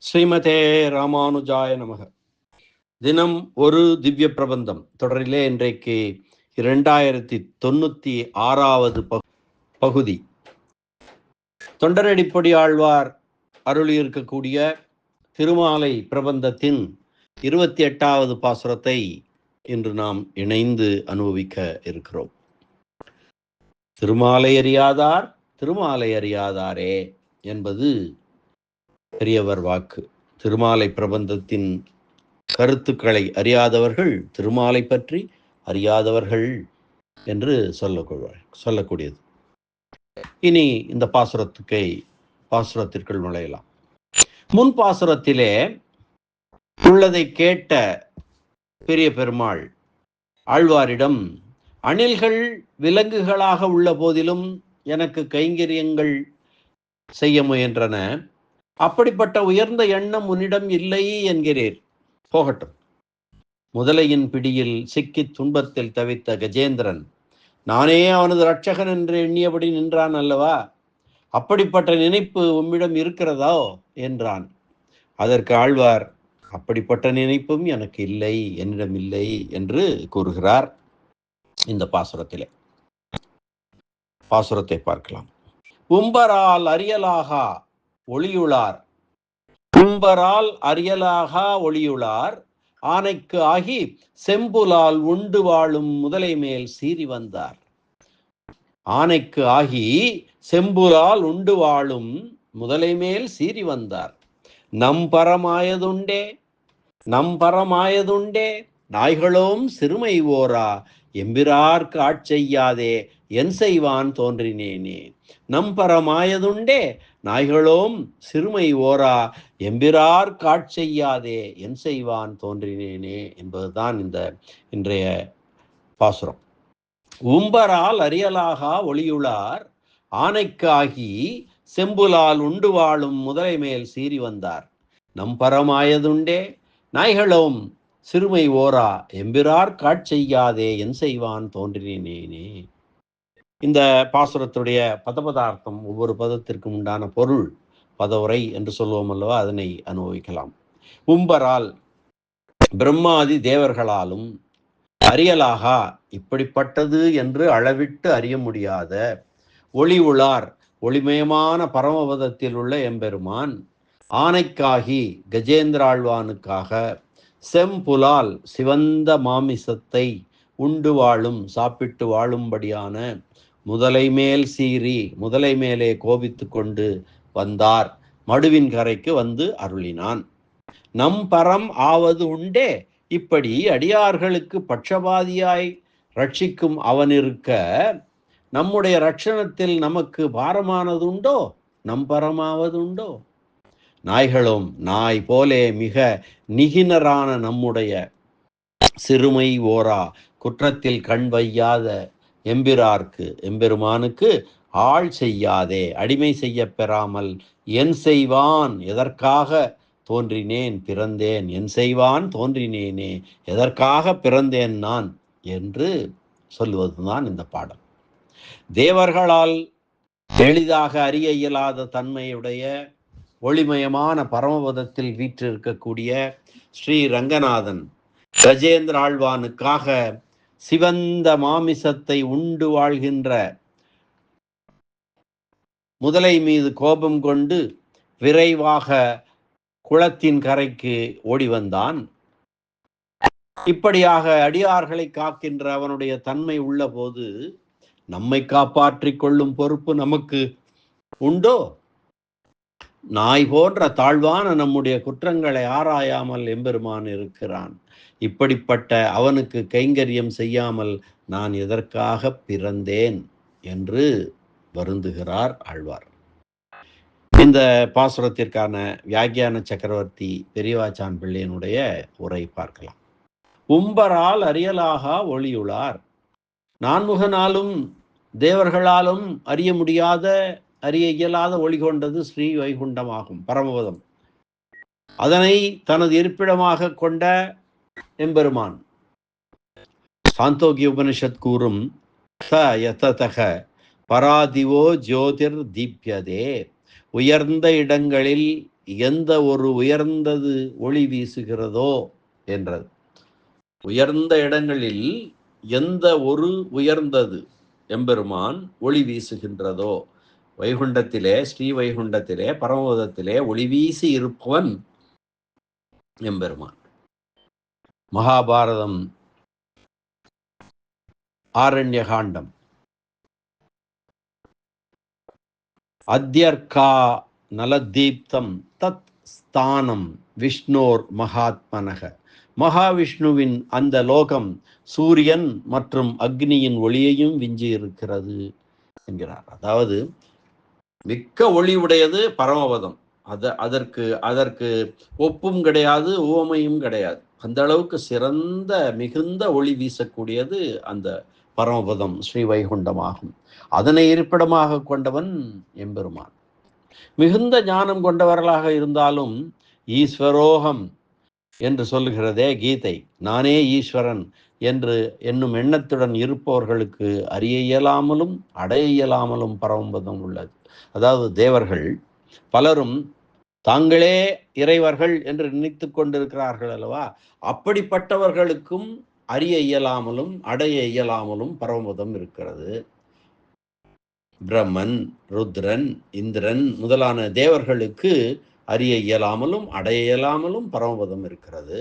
ஸ்ரீமதே ராமானுஜாய நமக. தினம் ஒரு திவ்ய பிரபந்தம். தொடரிலே இன்றைக்கு இரண்டாயிரத்தி தொண்ணூத்தி ஆறாவது பகு- பகுதி. தொண்டரடிப்பொடி ஆழ்வார் அருளியிருக்கக்கூடிய திருமாலை பிரபந்தத்தின் இருபத்தி எட்டாவது பாசுரத்தை இன்று நாம் இணைந்து அனுபவிக்க இருக்கிறோம். திருமாலை அறியாதார் திருமாலை அறியாதாரே என்பது பெரியவர் வாக்கு. திருமாலை பிரபந்தத்தின் கருத்துக்களை அறியாதவர்கள் திருமாலை பற்றி அறியாதவர்கள் என்று சொல்லக்கூடார் சொல்லக்கூடியது. இனி இந்த பாசுரத்துக்கை பாசுரத்திற்குள் நுழையலாம். முன் பாசுரத்திலே உள்ளதை கேட்ட பெரிய பெருமாள் ஆழ்வாரிடம் அணில்கள் விலங்குகளாக உள்ள போதிலும் எனக்கு கைங்கரியங்கள் செய்ய முயன்றன. அப்படிப்பட்ட உயர்ந்த எண்ணம் உன்னிடம் இல்லை என்கிறீர். போகட்டும். முதலையின் பிடியில் சிக்கி துன்பத்தில் தவித்த கஜேந்திரன் நானே அவனது ரட்சகன் என்று எண்ணியபடி நின்றான் அல்லவா? அப்படிப்பட்ட நினைப்பு உம்மிடம் இருக்கிறதோ? என்றான். அதற்கு ஆழ்வார் அப்படிப்பட்ட நினைப்பும் எனக்கு இல்லை என்னிடம் இல்லை என்று கூறுகிறார் இந்த பாசுரத்திலே. பாசுரத்தை பார்க்கலாம். உம்பரால் அறியலாகா ஒளியுளார். கும்பரால் அரியலாகா ஒளியுளார். ஆனைக்கு ஆகி செம்புலால் உண்டு வாழும் முதலை மேல் சீறி வந்தார். ஆனைக்கு ஆகி செம்புலால் உண்டு வாழும் முதலை மேல் சீறி வந்தார். நம் பரமாயதுண்டே நம் பரமாயதுண்டே நாய்களோம் சிறுமை ஓரா எம்பிரார்க்கு ஆட்செய்யாதே என் செய்வான் தோன்றினேனே. நம்பரமாயதுண்டே நாய்களோம் சிறுமை ஓரா எம்பிரார் காட்செய்யாதே என் செய்வான் தோன்றினேனே என்பதுதான் இந்த இன்றைய பாசுரம். உம்பரால் அறியலாகா ஒளியுளார் ஆனைக்காகி செம்புலால் உண்டு வாழும் முதலை மேல் சீறி வந்தார். நம் பரமாயதுண்டே நாய்களோம் சிறுமை ஓரா எம்பிரார் காட்செய்யாதே என் செய்வான் தோன்றினேனே. இந்த பாசுரத்துடைய பதபதார்த்தம் ஒவ்வொரு பதத்திற்கும் உண்டான பொருள் பதவுரை என்று சொல்லுவோம் அல்லவா? அதனை அனுபவிக்கலாம். உம்பரால் பிரம்மாதி தேவர்களாலும் அறியலாகா இப்படிப்பட்டது என்று அளவிட்டு அறிய முடியாத ஒளி உளார் ஒளிமயமான பரமபதத்தில் உள்ள எம்பெருமான் ஆனைக்காகி கஜேந்திராழ்வானுக்காக செம்புலால் சிவந்த மாமிசத்தை உண்டு வாழும் சாப்பிட்டு வாழும்படியான முதலை மேல் சீறி முதலை மேலே கோபித்து கொண்டு வந்தார். மடுவின் கரைக்கு வந்து அருளினான். நம் பரம் ஆவது உண்டே இப்படி அடியார்களுக்கு பட்சபாதியாய் ரட்சிக்கும் அவனிருக்க நம்முடைய ரட்சணத்தில் நமக்கு பாரமானதுண்டோ? நம் பரமாவதுண்டோ? நாய்களும் நாய் போலே மிக நிகினரான நம்முடைய சிறுமை ஓரா குற்றத்தில் கண் வையாத எம்பிரார்க்கு எம்பெருமானுக்கு ஆள் செய்யாதே அடிமை செய்ய பெறாமல் என் செய்வான் எதற்காக தோன்றினேன் பிறந்தேன் என் செய்வான் தோன்றினேனே எதற்காக பிறந்தேன் நான் என்று சொல்லுவதுதான் இந்த பாடல். தேவர்களால் எளிதாக அறிய இயலாத தன்மையுடைய ஒளிமயமான பரமபதத்தில் வீற்றிருக்கக்கூடிய ஸ்ரீ ரங்கநாதன் கஜேந்திர ஆழ்வானுக்காக சிவந்த மாமிசத்தை உண்டு வாழ்கின்ற முதலை மீது கோபம் கொண்டு விரைவாக குளத்தின் கரைக்கு ஓடி வந்தான். இப்படியாக அடியார்களை காக்கின்ற அவனுடைய தன்மை உள்ள போது நம்மை காப்பாற்றிக் கொள்ளும் பொறுப்பு நமக்கு உண்டோ? நாய் போன்ற தாழ்வான நம்முடைய குற்றங்களை ஆராயாமல் எம்பெருமான் இருக்கிறான். இப்படிப்பட்ட அவனுக்கு கைங்கரியம் செய்யாமல் நான் எதற்காக பிறந்தேன் என்று வருந்துகிறார் ஆழ்வார். இந்த பாசுரத்திற்கான வியாக்கியான சக்கரவர்த்தி பெரியவாச்சான் பிள்ளையனுடைய உரை பார்க்கலாம். உம்பரால் அறியலாகா ஒளியுளார். நான்முகனாலும் தேவர்களாலும் அறிய முடியாத அறிய இயலாத ஒளி கொண்டது ஸ்ரீ வைகுண்டமாகும் பரமபதம். அதனை தனது இருப்பிடமாக கொண்ட எம்பெருமான். சாந்தோக்கிய உபனிஷத் கூறும் த யததக பராதிவோ ஜோதிர் தீப்யதே உயர்ந்த இடங்களில் எந்த ஒரு உயர்ந்தது ஒளி வீசுகிறதோ என்றது. உயர்ந்த இடங்களில் எந்த ஒரு உயர்ந்தது எம்பெருமான் ஒளி வீசுகின்றதோ வைகுண்டத்திலே ஸ்ரீ வைகுண்டத்திலே பரமபதத்திலே ஒளி வீசி இருப்பவன் எம்பெருமான். மகாபாரதம் ஆரண்ய காண்டம் அத்தியர்கா நலதீப்தம் தத் ஸ்தானம் விஷ்ணோர் மகாத்மனக. மகாவிஷ்ணுவின் அந்த லோகம் சூரியன் மற்றும் அக்னியின் ஒளியையும் விஞ்சி இருக்கிறது என்கிறார். அதாவது மிக்க ஒளி உடையது பரமபதம். அத அதற்கு அதற்கு ஒப்பும் கிடையாது உவமையும் கிடையாது. அந்த அளவுக்கு சிறந்த மிகுந்த ஒளி வீசக்கூடியது அந்த பரமபதம் ஸ்ரீ வைகுண்டமாகும். அதனை இருப்பிடமாக கொண்டவன் எம்பெருமான். மிகுந்த ஞானம் கொண்டவர்களாக இருந்தாலும் ஈஸ்வரோகம் என்று சொல்லுகிறதே கீதை. நானே ஈஸ்வரன் என்று என்னும் எண்ணத்துடன் இருப்பவர்களுக்கு அறிய இயலாமலும் அடைய இயலாமலும் பரமபதம் உள்ளது. அதாவது தேவர்கள் பலரும் தாங்களே இறைவர்கள் என்று நினைத்து கொண்டிருக்கிறார்கள் அல்லவா? அப்படிப்பட்டவர்களுக்கும் அறிய இயலாமலும் அடைய இயலாமலும் பரமபதம் இருக்கிறது. பிரம்மன் ருத்ரன் இந்திரன் முதலான தேவர்களுக்கு அறிய இயலாமலும் அடைய இயலாமலும் பரமபதம் இருக்கிறது.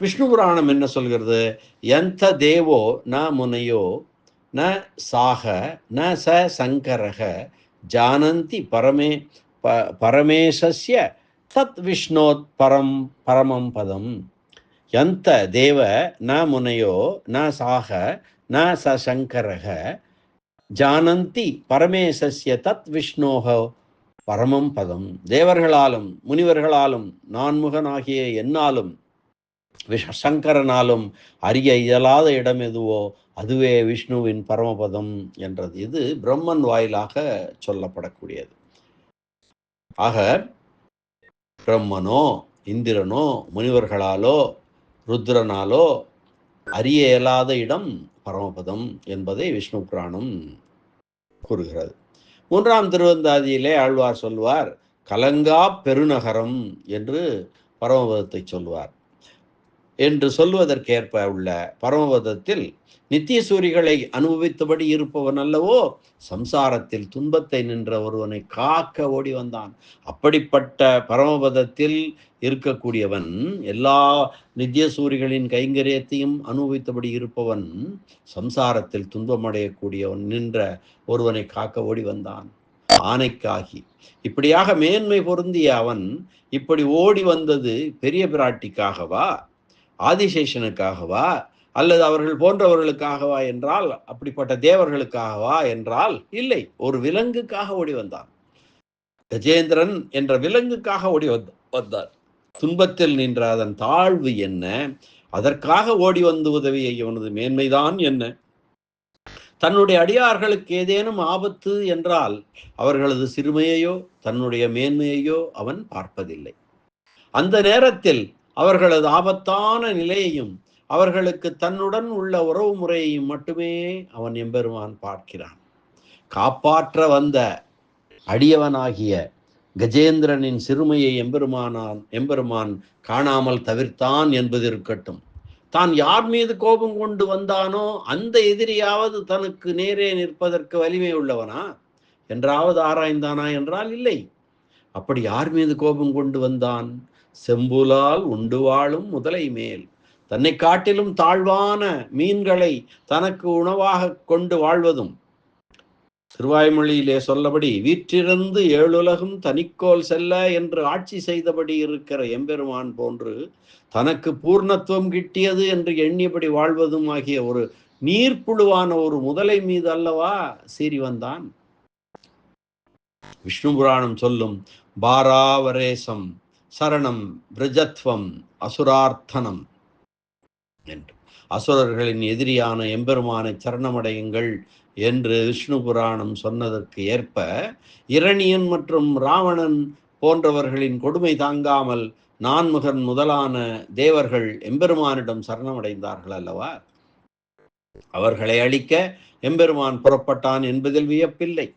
விஷ்ணு புராணம் என்ன சொல்கிறது? எந்த தேவோ ந முனையோ ந சாக ந ச சங்கரக ஜானந்தி பரமே ப பரமேசஸ்ய தத் விஷ்ணோத் பரம் பரமம் பதம் எந்த தேவ ந முனையோ ந சாக ந ச சங்கரக ஜானந்தி பரமேசஸ்ய தத் விஷ்ணோக பரமம் பதம் தேவர்களாலும் முனிவர்களாலும் நான்முகனாகிய என்னாலும் விஷ சங்கரனாலும் அறிய இயலாத இடம் எதுவோ அதுவே விஷ்ணுவின் பரமபதம் என்றது. இது பிரம்மன் வாயிலாக சொல்லப்படக்கூடியது. ஆக பிரம்மனோ இந்திரனோ முனிவர்களாலோ ருத்ரனாலோ அறிய இயலாத இடம் பரமபதம் என்பதை விஷ்ணு புராணம் கூறுகிறது. மூன்றாம் திருவந்தாதியிலே ஆழ்வார் சொல்வார் கலங்கா பெருநகரம் என்று பரமபதத்தை சொல்வார். என்று சொல்வதற்கேற்ப உள்ள பரமபதத்தில் நித்திய சூரிகளை அனுபவித்தபடி இருப்பவன் அல்லவோ சம்சாரத்தில் துன்பத்தை நின்ற ஒருவனை காக்க ஓடி வந்தான். அப்படிப்பட்ட பரமபதத்தில் இருக்கக்கூடியவன் எல்லா நித்திய சூரிகளின் கைங்கரியத்தையும் அனுபவித்தபடி இருப்பவன் சம்சாரத்தில் துன்பமடையக்கூடியவன் நின்ற ஒருவனை காக்க ஓடி வந்தான். ஆனைக்காகி. இப்படியாக மேன்மை பொருந்திய அவன் இப்படி ஓடி வந்தது பெரிய பிராட்டிக்காகவா? ஆதிசேஷனுக்காகவா? அல்லது அவர்கள் போன்றவர்களுக்காகவா என்றால் அப்படிப்பட்ட தேவர்களுக்காகவா என்றால் இல்லை. ஒரு விலங்குக்காக ஓடி வந்தான். கஜேந்திரன் என்ற விலங்குக்காக ஓடி வந்தார். துன்பத்தில் நின்ற அதன் தாழ்வு என்ன? அதற்காக ஓடி வந்து உதவிய இவனது மேன்மைதான் என்ன? தன்னுடைய அடியார்களுக்கு ஏதேனும் ஆபத்து என்றால் அவர்களது சிறுமையையோ தன்னுடைய மேன்மையையோ அவன் பார்ப்பதில்லை. அந்த நேரத்தில் அவர்களது ஆபத்தான நிலையையும் அவர்களுக்கு தன்னுடன் உள்ள உறவு முறையையும் மட்டுமே அவன் எம்பெருமான் பார்க்கிறான். காப்பாற்ற வந்த அடியவனாகிய கஜேந்திரனின் சிறுமையை எம்பெருமானான் எம்பெருமான் காணாமல் தவிர்த்தான் என்பது இருக்கட்டும். தான் யார் மீது கோபம் கொண்டு வந்தானோ அந்த எதிரியாவது தனக்கு நேரே நிற்பதற்கு வலிமை உள்ளவனா? என்றாவது ஆராய்ந்தானா என்றால் இல்லை. அப்படி யார் மீது கோபம் கொண்டு வந்தான்? செம்புலால் உண்டு வாழும் முதலை மேல் தன்னை காட்டிலும் தாழ்வான மீன்களை தனக்கு உணவாக கொண்டு வாழ்வதும். திருவாய்மொழியிலே சொல்லபடி வீற்றிருந்து ஏழுலகும் தனிக்கோல் செல்ல என்று ஆட்சி செய்தபடி இருக்கிற எம்பெருமான் போன்று தனக்கு பூர்ணத்துவம் கிட்டியது என்று எண்ணியபடி வாழ்வதும் ஆகிய ஒரு நீர்ப்புழுவான ஒரு முதலை மீது அல்லவா சீறி வந்தான். விஷ்ணு புராணம் சொல்லும் பாராவரேசம் சரணம் விரஜத்வம் அசுரார்த்தனம் என்று. அசுரர்களின் எதிரியான எம்பெருமானை சரணமடையுங்கள் என்று விஷ்ணு புராணம் சொன்னதற்கு ஏற்ப இரணியன் மற்றும் ராவணன் போன்றவர்களின் கொடுமை தாங்காமல் நான்முகன் முதலான தேவர்கள் எம்பெருமானிடம் சரணமடைந்தார்கள் அல்லவா? அவர்களை அழிக்க எம்பெருமான் புறப்பட்டான் என்பதில் வியப்பில்லை.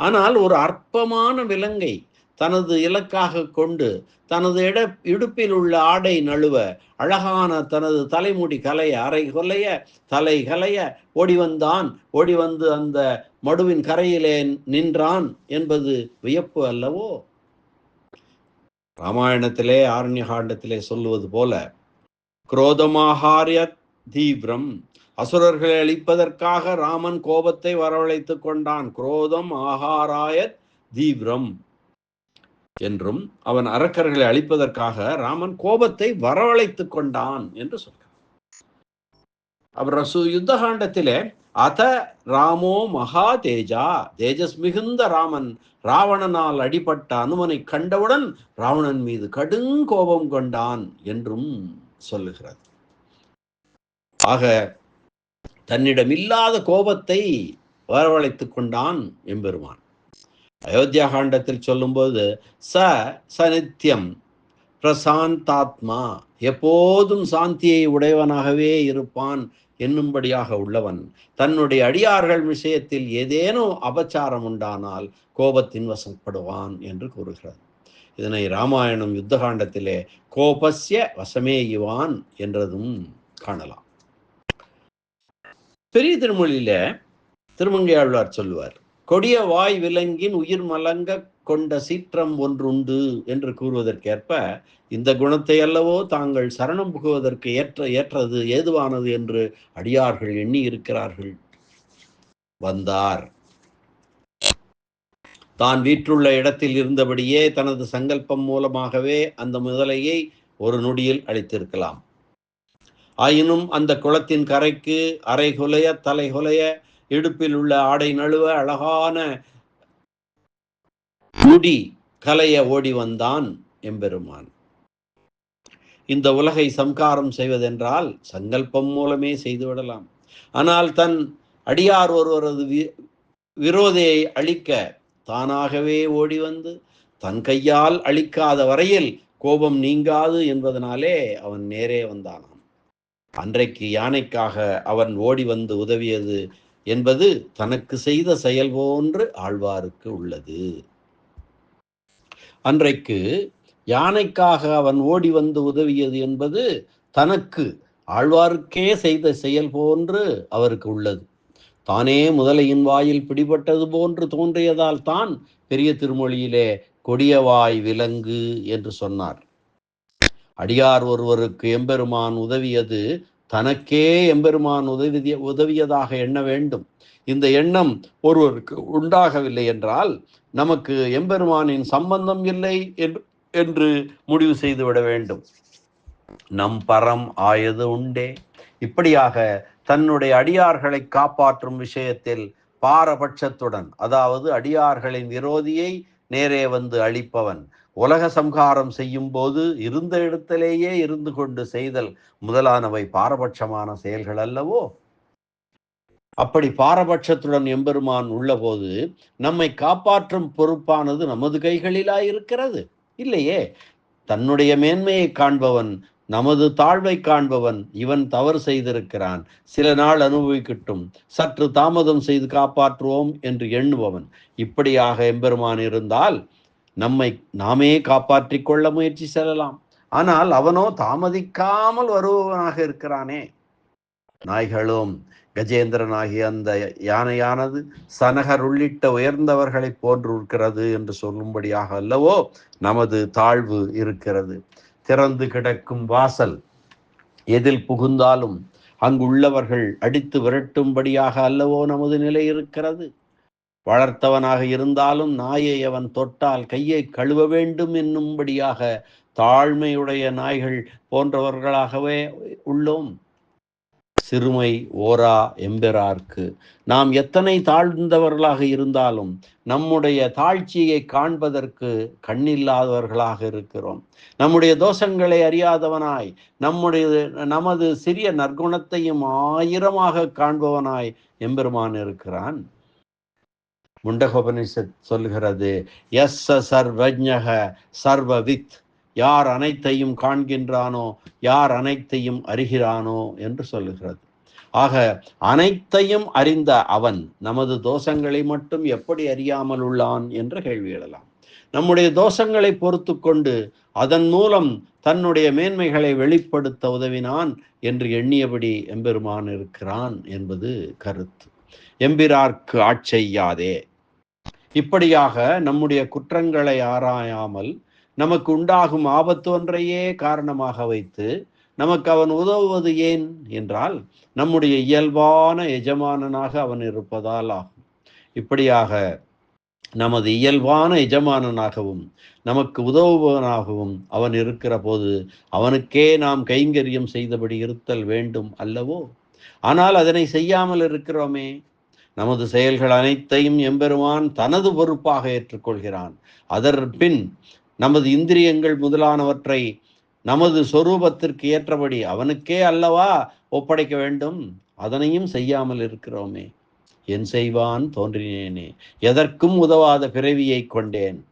ஆனால் ஒரு அற்பமான விலங்கை தனது இலக்காக கொண்டு தனது இட இடுப்பில் உள்ள ஆடை நழுவ அழகான தனது தலைமுடி கலைய அரை கொலைய தலை கலைய ஓடி வந்தான். ஓடி வந்து அந்த மடுவின் கரையிலே நின்றான் என்பது வியப்பு அல்லவோ? ராமாயணத்திலே ஆரண்யகாண்டத்திலே சொல்லுவது போல குரோதமாகாரிய தீவிரம். அசுரர்களை அழிப்பதற்காக ராமன் கோபத்தை வரவழைத்துக் கொண்டான். குரோதம் ஆகாராய தீவிரம். என்றும் அவன் அரக்கர்களை அழிப்பதற்காக ராமன் கோபத்தை வரவழைத்துக் கொண்டான் என்று சொல்றார் அவர் சு யுத்த காண்டத்திலே அத ராமோ மகா தேஜா தேஜஸ் மிகுந்த ராமன் ராவணனால் அடிபட்ட அனுமனை கண்டவுடன் ராவணன் மீது கடுங்கோபம் கொண்டான் என்றும் சொல்லுகிறது ஆக தன்னிடம் இல்லாத கோபத்தை வரவழைத்துக் கொண்டான் எம்பெருமான். அயோத்தியா காண்டத்தில் சொல்லும்போது ச சநித்தியம் பிரசாந்தாத்மா எப்போதும் சாந்தியை உடையவனாகவே இருப்பான் என்னும்படியாக உள்ளவன். தன்னுடைய அடியார்கள் விஷயத்தில் ஏதேனும் அபச்சாரம் உண்டானால் கோபத்தின் வசப்படுவான் என்று கூறுகிறது. இதனை ராமாயணம் யுத்தகாண்டத்திலே கோபஸ்ய வசமே இவான் என்றதும் காணலாம். பெரிய திருமொழியில திருமங்கையாழ்வார் சொல்லுவார் கொடிய வாய் விலங்கின் உயிர் மலங்க கொண்ட சீற்றம் ஒன்றுண்டு என்று கூறுவதற்கேற்ப இந்த குணத்தை அல்லவோ தாங்கள் சரணம் புகுவதற்கு ஏற்ற ஏற்றது ஏதுவானது என்று அடியார்கள் எண்ணி இருக்கிறார்கள். வந்தார். தான் வீற்றுள்ள இடத்தில் இருந்தபடியே தனது சங்கல்பம் மூலமாகவே அந்த முதலையை ஒரு நொடியில் அளித்திருக்கலாம் ஆயினும் அந்த குளத்தின் கரைக்கு அரை தலைகுலைய இடுப்பில் உள்ள ஆடை நழுவ அழகான முடி கலைய ஓடி வந்தான் எம்பெருமான். இந்த உலகை சம்காரம் செய்வதென்றால் சங்கல்பம் மூலமே செய்துவிடலாம் ஆனால் தன் அடியார் ஒருவரது வி விரோதையை அழிக்க தானாகவே ஓடி வந்து தன் கையால் அழிக்காத வரையில் கோபம் நீங்காது என்பதனாலே அவன் நேரே வந்தானாம். அன்றைக்கு யானைக்காக அவன் ஓடி வந்து உதவியது என்பது தனக்கு செய்த செயல் போன்று ஆழ்வாருக்கு உள்ளது. அன்றைக்கு யானைக்காக அவன் ஓடி வந்து உதவியது என்பது தனக்கு ஆழ்வாருக்கே செய்த செயல் போன்று அவருக்கு உள்ளது. தானே முதலையின் வாயில் பிடிபட்டது போன்று தோன்றியதால் தான் பெரிய திருமொழியிலே கொடியவாய் விலங்கு என்று சொன்னார். அடியார் ஒருவருக்கு எம்பெருமான் உதவியது தனக்கே எம்பெருமான் உதவி உதவியதாக எண்ண வேண்டும். இந்த எண்ணம் ஒருவருக்கு உண்டாகவில்லை என்றால் நமக்கு எம்பெருமானின் சம்பந்தம் இல்லை என்று முடிவு செய்துவிட வேண்டும். நம் பரம் ஆயது உண்டே. இப்படியாக தன்னுடைய அடியார்களை காப்பாற்றும் விஷயத்தில் பாரபட்சத்துடன் அதாவது அடியார்களின் விரோதியை நேரே வந்து அழிப்பவன். உலக சம்ஹாரம் செய்யும் போது இருந்த இடத்திலேயே இருந்து கொண்டு செய்தல் முதலானவை பாரபட்சமான செயல்கள் அல்லவோ? அப்படி பாரபட்சத்துடன் எம்பெருமான் உள்ளபோது நம்மை காப்பாற்றும் பொறுப்பானது நமது கைகளிலா இருக்கிறது இல்லையே? தன்னுடைய மேன்மையை காண்பவன் நமது தாழ்வை காண்பவன் இவன் தவறு செய்திருக்கிறான். சில நாள் அனுபவிக்கட்டும். சற்று தாமதம் செய்து காப்பாற்றுவோம் என்று எண்ணுபவன். இப்படியாக எம்பெருமான் இருந்தால் நம்மை நாமே காப்பாற்றி கொள்ள முயற்சி செல்லலாம். ஆனால் அவனோ தாமதிக்காமல் வருபவனாக இருக்கிறானே. நாய்களும் கஜேந்திரனாகிய அந்த யானையானது சனகர் உள்ளிட்ட உயர்ந்தவர்களை போன்று இருக்கிறது என்று சொல்லும்படியாக அல்லவோ நமது தாழ்வு இருக்கிறது. திறந்து கிடக்கும் வாசல் எதில் புகுந்தாலும் அங்குள்ளவர்கள் அடித்து விரட்டும்படியாக அல்லவோ நமது நிலை இருக்கிறது. வளர்த்தவனாக இருந்தாலும் நாயை அவன் தொட்டால் கையை கழுவ வேண்டும் என்னும்படியாக தாழ்மையுடைய நாய்கள் போன்றவர்களாகவே உள்ளோம். சிறுமை ஓரா எம்பெரார்க்கு நாம் எத்தனை தாழ்ந்தவர்களாக இருந்தாலும் நம்முடைய தாழ்ச்சியை காண்பதற்கு கண்ணில்லாதவர்களாக இருக்கிறோம். நம்முடைய தோஷங்களை அறியாதவனாய் நம்முடைய நமது சிறிய நற்குணத்தையும் ஆயிரமாக காண்பவனாய் எம்பெருமான் இருக்கிறான். முண்டகோபனிஷத் சொல்கிறது எஸ் சர்வஜக சர்வவித் யார் அனைத்தையும் காண்கின்றானோ யார் அனைத்தையும் அறிகிறானோ என்று சொல்லுகிறது. ஆக அனைத்தையும் அறிந்த அவன் நமது தோஷங்களை மட்டும் எப்படி அறியாமல் உள்ளான் என்று கேள்வி எழலாம். நம்முடைய தோஷங்களை பொறுத்து கொண்டு அதன் மூலம் தன்னுடைய மேன்மைகளை வெளிப்படுத்த உதவினான் என்று எண்ணியபடி எம்பெருமான் இருக்கிறான் என்பது கருத்து. எம்பிரார்க்கு ஆட்செய்யாதே. இப்படியாக நம்முடைய குற்றங்களை ஆராயாமல் நமக்கு உண்டாகும் ஆபத்து ஒன்றையே காரணமாக வைத்து நமக்கு அவன் உதவுவது ஏன் என்றால் நம்முடைய இயல்பான எஜமானனாக அவன் இருப்பதால் ஆகும். இப்படியாக நமது இயல்பான எஜமானனாகவும் நமக்கு உதவுபவனாகவும் அவன் இருக்கிற போது அவனுக்கே நாம் கைங்கரியம் செய்தபடி இருத்தல் வேண்டும் அல்லவோ? ஆனால் அதனை செய்யாமல் இருக்கிறோமே. நமது செயல்கள் அனைத்தையும் எம்பெருமான் தனது பொறுப்பாக ஏற்றுக்கொள்கிறான். அதற்பின் நமது இந்திரியங்கள் முதலானவற்றை நமது சொரூபத்திற்கு ஏற்றபடி அவனுக்கே அல்லவா ஒப்படைக்க வேண்டும்? அதனையும் செய்யாமல் இருக்கிறோமே. என் செய்வான் தோன்றினேனே. எதற்கும் உதவாத பிறவியை கொண்டேன்.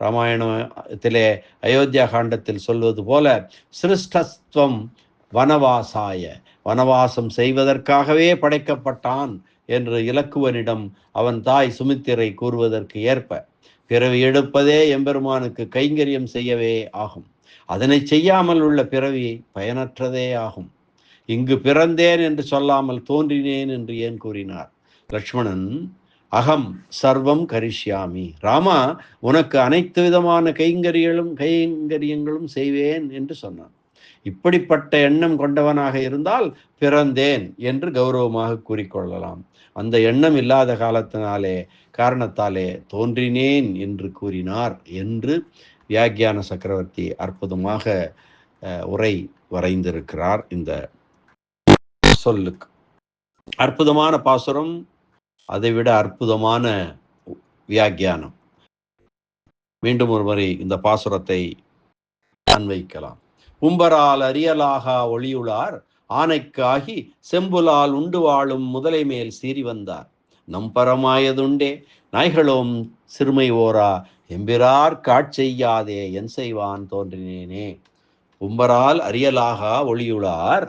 ராமாயணத்திலே அயோத்தியா காண்டத்தில் சொல்வது போல சிருஷ்டஸ்துவம் வனவாசாய. வனவாசம் செய்வதற்காகவே படைக்கப்பட்டான் என்று இலக்குவனிடம் அவன் தாய் சுமித்திரை கூறுவதற்கு ஏற்ப பிறவி எடுப்பதே எம்பெருமானுக்கு கைங்கரியம் செய்யவே ஆகும். அதனை செய்யாமல் உள்ள பிறவி பயனற்றதே ஆகும். இங்கு பிறந்தேன் என்று சொல்லாமல் தோன்றினேன் என்று ஏன் கூறினார்? லக்ஷ்மணன் அகம் சர்வம் கரிஷ்யாமி. ராமா உனக்கு அனைத்து விதமான கைங்கரியங்களும் கைங்கரியங்களும் செய்வேன் என்று சொன்னான். இப்படிப்பட்ட எண்ணம் கொண்டவனாக இருந்தால் பிறந்தேன் என்று கௌரவமாக கூறிக்கொள்ளலாம் அந்த எண்ணம் இல்லாத காலத்தினாலே காரணத்தாலே தோன்றினேன் என்று கூறினார் என்று வியாக்கியான சக்கரவர்த்தி அற்புதமாக உரை வரைந்திருக்கிறார் இந்த சொல்லுக்கு. அற்புதமான பாசுரம் அதைவிட அற்புதமான வியாக்கியானம். மீண்டும் ஒரு முறை இந்த பாசுரத்தை அன்வைக்கலாம். உம்பரால் அறியலாகா ஒளியுளார் ஆனைக்காகி செம்புலால் உண்டு வாழும் முதலை மேல் சீறி வந்தார். நம்பரமாயதுண்டே நாய்களோம் சிறுமை ஓரா எம்பிரார் காட்செய்யாதே என் செய்வான் தோன்றினேனே. உம்பரால் அறியலாகா ஒளியுளார்.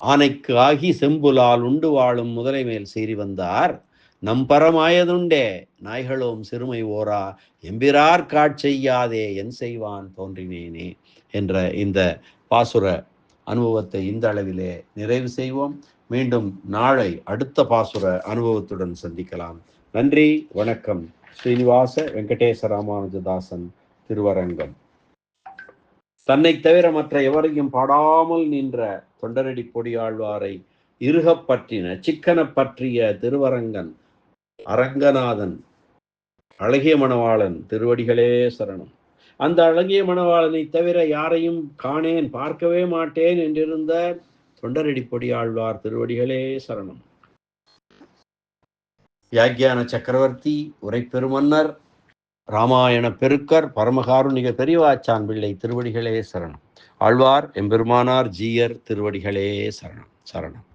ஆனைக்கு ஆகி செம்புலால் உண்டு வாழும் முதலை மேல் சீறி வந்தார். நம்பரமாயதுண்டே நாய்களோம் சிறுமை ஓரா எம்பிரார் காட்செய்யாதே என் செய்வான் தோன்றினேனே என்ற இந்த பாசுர அனுபவத்தை இந்த அளவிலே நிறைவு செய்வோம். மீண்டும் நாளை அடுத்த பாசுர அனுபவத்துடன் சந்திக்கலாம். நன்றி வணக்கம். ஸ்ரீனிவாச வெங்கடேச ராமானுஜதாசன் திருவரங்கம். தன்னை தவிர மற்ற எவரையும் பாடாமல் நின்ற தொண்டரடி பொடியாழ்வாரை இருகப் பற்றின சிக்கன பற்றிய திருவரங்கன் அரங்கநாதன் அழகிய மணவாளன் திருவடிகளே சரணம். அந்த அழகிய மணவாளனை தவிர யாரையும் காணேன் பார்க்கவே மாட்டேன் என்றிருந்த தொண்டரடி ஆழ்வார் திருவடிகளே சரணம். வியாக்கியான சக்கரவர்த்தி உரை பெருமன்னர் ராமாயண பெருக்கர் பரமகாருணிக பெரியவாச்சான் பிள்ளை திருவடிகளே சரணம். ஆழ்வார் எம்பெருமானார் ஜீயர் திருவடிகளே சரணம். சரணம்.